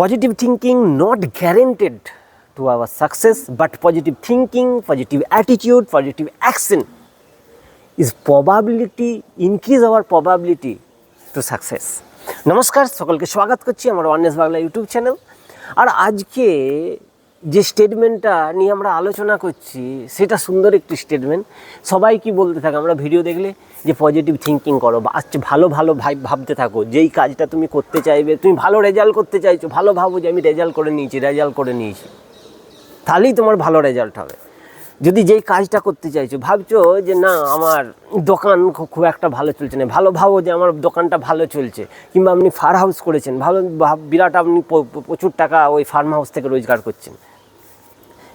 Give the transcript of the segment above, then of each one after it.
Positive thinking not guaranteed to our success but positive thinking positive attitude positive action is probability increase our probability to success নমস্কার, সকলকে স্বাগত করছি আমার Anyesh Bangla YouTube channel আর আজকে যে স্টেটমেন্টটা নিয়ে আমরা আলোচনা করছি, সেটা সুন্দর একটি স্টেটমেন্ট সবাই কি বলতে থাকে? আমরা ভিডিও দেখলে যে পজিটিভ থিঙ্কিং করো বা আচ্ছা ভালো ভালো ভাই ভাবতে থাকো। যেই কাজটা তুমি করতে চাইবে, তুমি ভালো রেজাল্ট করতে চাইছো, ভালো ভাবো যে আমি রেজাল্ট করে নিয়েছি রেজাল্ট করে নিয়েছি। তাহলেই তোমার ভালো রেজাল্ট হবে। যদি যেই কাজটা করতে চাইছো, ভাবছ যে না, আমার দোকান খুব একটা ভালো চলছে না, ভালো ভাবো যে আমার দোকানটা ভালো চলছে, কিংবা আপনি ফার্ম হাউস করেছেন, ভালো বিরাট আপনি প্রচুর টাকা ওই ফার্ম হাউস থেকে রোজগার করছেন।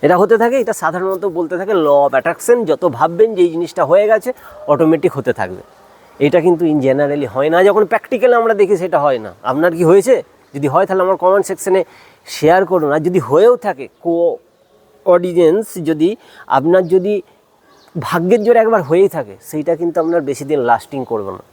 এটা হতে থাকে, এটা সাধারণত বলতে থাকে ল অফ অ্যাট্রাকশন যত ভাববেন যে এই জিনিসটা হয়ে গেছে অটোমেটিক হতে থাকবে। এটা কিন্তু ইন জেনারেলি হয় না, যখন প্র্যাকটিক্যালি আমরা দেখি সেটা হয় না। আপনার কি হয়েছে? যদি হয় তাহলে আমার কমেন্ট সেকশনে শেয়ার করুন। আর যদি হয়েও থাকে কো অডিয়েন্স যদি, আপনার যদি ভাগ্যের জোরে একবার হয়েই থাকে, সেইটা কিন্তু আপনার বেশি দিন লাস্টিং করবে না।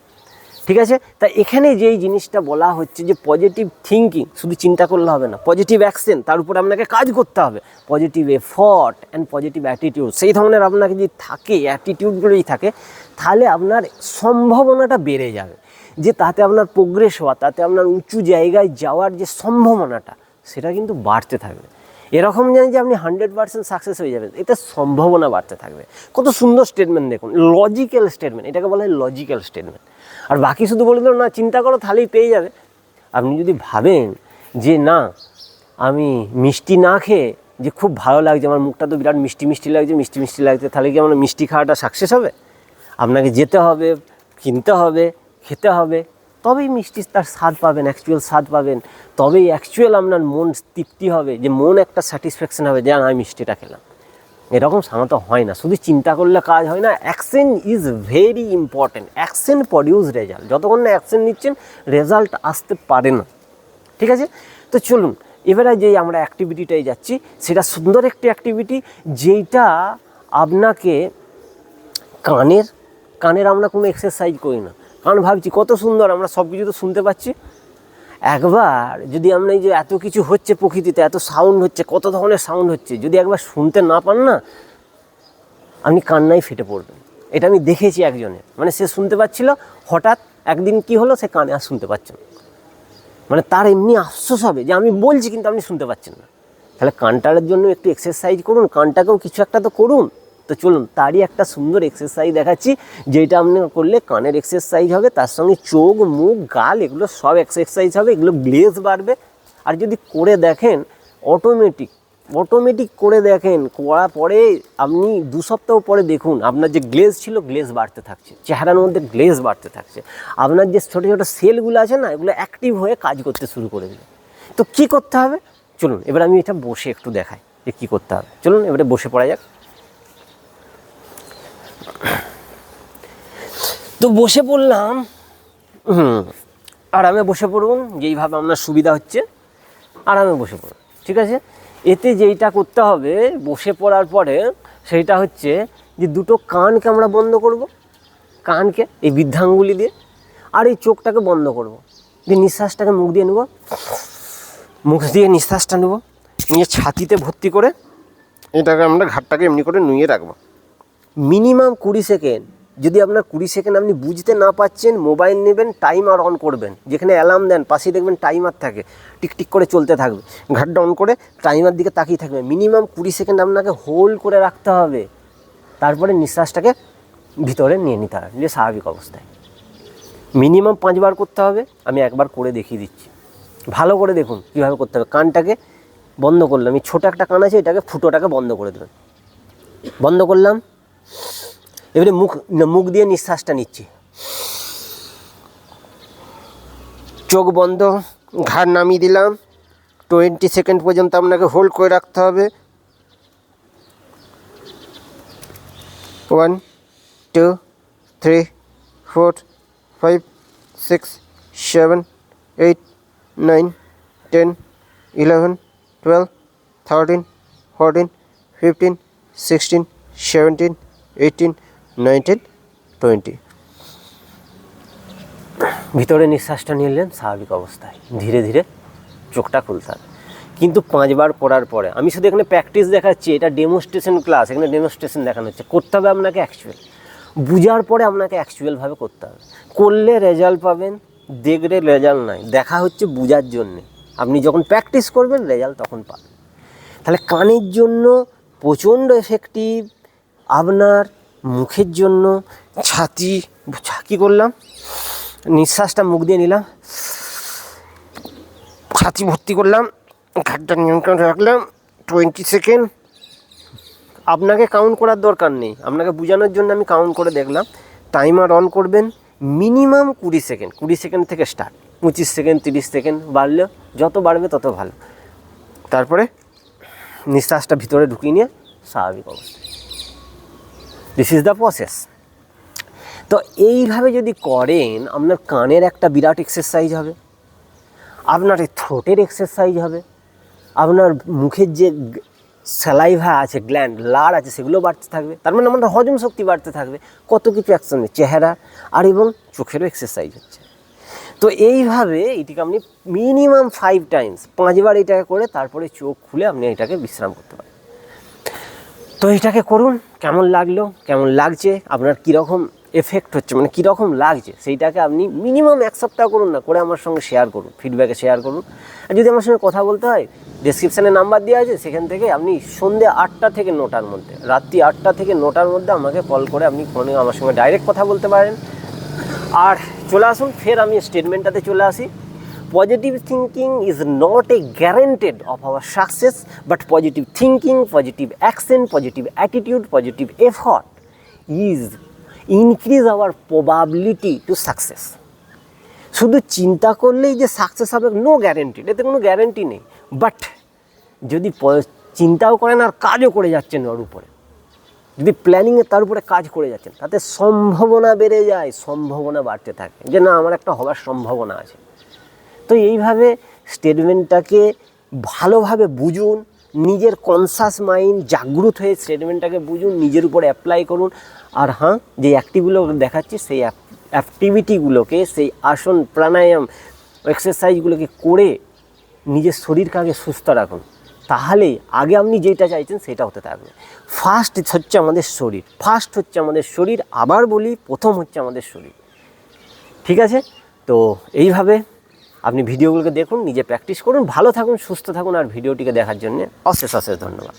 ঠিক আছে? তা এখানে যেই জিনিসটা বলা হচ্ছে যে পজিটিভ থিঙ্কিং শুধু চিন্তা করলে হবে না পজিটিভ অ্যাকশন তার উপর আপনাকে কাজ করতে হবে। Positive effort and positive attitude সেই ধরনের আপনাকে যদি থাকে অ্যাটিটিউডগুলোই থাকে, তাহলে আপনার সম্ভাবনাটা বেড়ে যাবে। যে তাতে আপনার প্রোগ্রেস হওয়া, তাতে আপনার উঁচু জায়গায় যাওয়ার যে সম্ভাবনাটা, সেটা কিন্তু বাড়তে থাকবে। এরকম জানি যে আপনি হান্ড্রেড পার্সেন্ট সাকসেস হয়ে যাবেন এটা সম্ভাবনা বাড়তে থাকবে। কত সুন্দর স্টেটমেন্ট দেখুন লজিক্যাল স্টেটমেন্ট এটাকে বলা হয় লজিক্যাল স্টেটমেন্ট আর বাকি শুধু বলে দিল না, চিন্তা করো, তাহলেই পেয়ে যাবে। আপনি যদি ভাবেন যে, না, আমি মিষ্টি না খেয়ে যে খুব ভালো লাগছে, আমার মুখটা তো বিরাট মিষ্টি মিষ্টি লাগছে, মিষ্টি মিষ্টি লাগছে, তাহলে কি আমার মিষ্টি খাওয়াটা সাকসেস হবে? আপনাকে যেতে হবে, কিনতে হবে, খেতে হবে, তবেই মিষ্টি তার স্বাদ পাবেন অ্যাকচুয়াল স্বাদ পাবেন। তবেই অ্যাকচুয়াল আপনার মন তৃপ্তি হবে, যে মন একটা স্যাটিসফ্যাকশান হবে যে আমি মিষ্টিটা খেলাম। এরকম সাধারণত হয় না। শুধু চিন্তা করলে কাজ হয় না action is very important action produce result যতক্ষণ না অ্যাকশন নিচ্ছেন রেজাল্ট আসতে পারে না। ঠিক আছে? তো চলুন, এবারে যেই আমরা অ্যাক্টিভিটিটাই যাচ্ছি, সেটা সুন্দর একটি অ্যাক্টিভিটি যেইটা আপনাকে কানের কানের আমরা কোনো এক্সারসাইজ করি না। কারণ ভাবছি কত সুন্দর, আমরা সব কিছু তো শুনতে পাচ্ছি। একবার যদি আমরা এই যে এত কিছু হচ্ছে প্রকৃতিতে, এত সাউন্ড হচ্ছে, কত ধরনের সাউন্ড হচ্ছে, যদি একবার শুনতে না পান না, আপনি কান্নায় ফেটে পড়বেন। এটা আমি দেখেছি একজনের। মানে সে শুনতে পাচ্ছিল, হঠাৎ একদিন কি হলো, সে কানে আর শুনতে পাচ্ছে না। মানে তার এমনি আফসোস হবে যে আমি বলছি কিন্তু আপনি শুনতে পাচ্ছেন না। তাহলে কানটার জন্য একটু এক্সারসাইজ করুন, কানটাকেও কিছু একটা তো করুন। তো চলুন, তারই একটা সুন্দর এক্সারসাইজ দেখাচ্ছি, যেটা আপনি করলে কানের এক্সারসাইজ হবে, তার সঙ্গে চোখ, মুখ, গাল, এগুলো সব এক্সারসাইজ হবে, এগুলো গ্লেজ বাড়বে। আর যদি করে দেখেন অটোমেটিক অটোমেটিক করে দেখেন, করার পরে আপনি দু সপ্তাহ পরে দেখুন, আপনার যে গ্লেজ ছিল গ্লেজ বাড়তে থাকছে, চেহারার মধ্যে গ্লেজ বাড়তে থাকছে। আপনার যে ছোটো ছোটো সেলগুলো আছে না, এগুলো অ্যাক্টিভ হয়ে কাজ করতে শুরু করে দেবে। তো কী করতে হবে? চলুন, এবার আমি এটা বসে একটু দেখাই যে কী করতে হবে। চলুন, এবারে বসে পড়া যাক। তো বসে পড়লাম। হুম। আরামে বসে পড়ুন যেইভাবে আপনার সুবিধা হচ্ছে, আরামে বসে পড়ুন, ঠিক আছে? এতে যেইটা করতে হবে, বসে পড়ার পরে সেইটা হচ্ছে যে দুটো কানকে আমরা বন্ধ করব, কানকে, এই বৃদ্ধাঙ্গুলি দিয়ে, আর এই চোখটাকে বন্ধ করব। দিয়ে নিঃশ্বাসটাকে মুখ দিয়ে নেব, মুখ দিয়ে নিঃশ্বাসটা নেব, নিয়ে ছাতিতে ভর্তি করে, এটাকে আমরা ঘাটটাকে এমনি করে নুয়ে রাখব। মিনিমাম কুড়ি সেকেন্ড। যদি আপনার কুড়ি সেকেন্ড আপনি বুঝতে না পাচ্ছেন, মোবাইল নেবেন, টাইমার অন করবেন। যেখানে অ্যালার্ম দেন পাশে দেখবেন টাইমার থাকে। টিকটিক করে চলতে থাকবে। ঘাটটা অন করে টাইমার দিকে তাকিয়ে থাকবে। মিনিমাম কুড়ি সেকেন্ড আপনাকে হোল্ড করে রাখতে হবে। তারপরে নিঃশ্বাসটাকে ভিতরে নিয়ে নিতে হবে। নিয়ে স্বাভাবিক অবস্থায়। মিনিমাম পাঁচবার করতে হবে। আমি একবার করে দেখিয়ে দিচ্ছি। ভালো করে দেখুন কীভাবে করতে হবে। কানটাকে বন্ধ করলাম। এই ছোটো একটা কান আছে, এটাকে ফুটোটাকে বন্ধ করে দেবেন। বন্ধ করলাম। এবারে মুখ মুখ দিয়ে নিঃশ্বাসটা নিচ্ছি। চোখ বন্ধ, ঘাড় নামিয়ে দিলাম। টোয়েন্টি সেকেন্ড পর্যন্ত আপনাকে হোল্ড করে রাখতে হবে। One, two, three, four, five, six, seven, eight, nine, ten, eleven, twelve, thirteen, fourteen, fifteen, sixteen, seventeen, eighteen nineteen twenty ভিতরে নিঃশ্বাসটা নিলেন, স্বাভাবিক অবস্থায়। ধীরে ধীরে চোখটা খুলতে হবে। কিন্তু পাঁচবার পড়ার পরে, আমি শুধু এখানে প্র্যাকটিস দেখাচ্ছি, এটা ডেমোস্ট্রেশন ক্লাস এখানে ডেমোস্ট্রেশন দেখানো হচ্ছে। করতে হবে আপনাকে অ্যাকচুয়াল বুঝার পরে আপনাকে অ্যাকচুয়ালভাবে করতে হবে। করলে রেজাল্ট পাবেন, দেখলে রেজাল্ট নাই। দেখা হচ্ছে বোঝার জন্যে। আপনি যখন প্র্যাকটিস করবেন রেজাল্ট তখন পাবেন। তাহলে কানের জন্য প্রচণ্ড এফেক্টিভ আপনার মুখের জন্য ছাতি কী করলাম। নিঃশ্বাসটা মুখ দিয়ে নিলাম। ছাতি ভর্তি করলাম। ঘাটটা নিয়ন্ত্রণ রাখলাম। টোয়েন্টি সেকেন্ড আপনাকে কাউন্ট করার দরকার নেই। আপনাকে বোঝানোর জন্য আমি কাউন্ট করে দেখলাম। টাইমার অন করবেন। মিনিমাম কুড়ি সেকেন্ড কুড়ি সেকেন্ড থেকে স্টার্ট পঁচিশ সেকেন্ড তিরিশ সেকেন্ড বাড়লেও যত বাড়বে তত ভালো। তারপরে নিঃশ্বাসটা ভিতরে ঢুকিয়ে নিয়ে স্বাভাবিক অবস্থা। দিস ইজ দ্য প্রসেস তো এইভাবে যদি করেন, আপনার কানের একটা বিরাট এক্সারসাইজ হবে, আপনার থ্রোটের এক্সারসাইজ হবে, আপনার মুখের যে স্যালাইভা আছে গ্ল্যান্ড লাড় আছে, সেগুলো বাড়তে থাকবে, তার মানে আমাদের হজম শক্তি বাড়তে থাকবে, কত কিছু অ্যাকশন চেহারা আর এবং চোখেরও এক্সারসাইজ হচ্ছে। তো এইভাবে এটিকে আপনি মিনিমাম ফাইভ টাইমস পাঁচবার এটাকে করে তারপরে চোখ খুলে আপনি এটাকে বিশ্রাম করতে পারেন। তো এটাকে করুন, কেমন লাগল, কেমন লাগছে, আপনার কীরকম এফেক্ট হচ্ছে মানে কীরকম লাগছে, সেইটাকে আপনি মিনিমাম এক সপ্তাহ করুন না, করে আমার সঙ্গে শেয়ার করুন ফিডব্যাকে শেয়ার করুন। আর যদি আমার সঙ্গে কথা বলতে হয় ডেসক্রিপশানে নাম্বার দেওয়া আছে, সেখান থেকে আপনি সন্ধ্যে আটটা থেকে নটার মধ্যে, রাত্রি আটটা থেকে নটার মধ্যে আমাকে কল করে আপনি ফোনে আমার সঙ্গে ডাইরেক্ট কথা বলতে পারেন। আর চলে আসুন, ফের আমি স্টেটমেন্টটাতে চলে আসি। Positive thinking is not a guaranteed of our success but positive thinking positive action positive attitude positive effort is increase our probability to success শুধু চিন্তা করলেই যে সাকসেস হবে নো গ্যারেন্টিড এতে কোনো গ্যারেন্টি নেই। বাট যদি চিন্তাও করেন আর কাজও করে যাচ্ছেন ওর উপরে, যদি প্ল্যানিংয়ে তার উপরে কাজ করে যাচ্ছেন, তাতে সম্ভাবনা বেড়ে যায়, সম্ভাবনা বাড়তে থাকে। যে না, আমার একটা হওয়ার সম্ভাবনা আছে। তো এইভাবে স্টেটমেন্টটাকে ভালোভাবে বুঝুন, নিজের কনসাস মাইন্ড জাগ্রত হয়ে স্টেটমেন্টটাকে বুঝুন, নিজের উপর অ্যাপ্লাই করুন। আর হ্যাঁ যে অ্যাক্টিভগুলো দেখাচ্ছি, সেই অ্যাক্টিভিটিগুলোকে সেই আসন, প্রাণায়াম এক্সারসাইজগুলোকে করে নিজের শরীরকে আগে সুস্থ রাখুন। তাহলে আগে আপনি যেটা চাইছেন সেটা হতে থাকবে। ফার্স্ট হচ্ছে আমাদের শরীর। ফার্স্ট হচ্ছে আমাদের শরীর। আবার বলি, প্রথম হচ্ছে আমাদের শরীর। ঠিক আছে? তো এইভাবে আপনি ভিডিওগুলোকে দেখুন, নিজে প্র্যাকটিস করুন, ভালো থাকুন, সুস্থ থাকুন, আর ভিডিওটিকে দেখার জন্য অশেষ অশেষ ধন্যবাদ।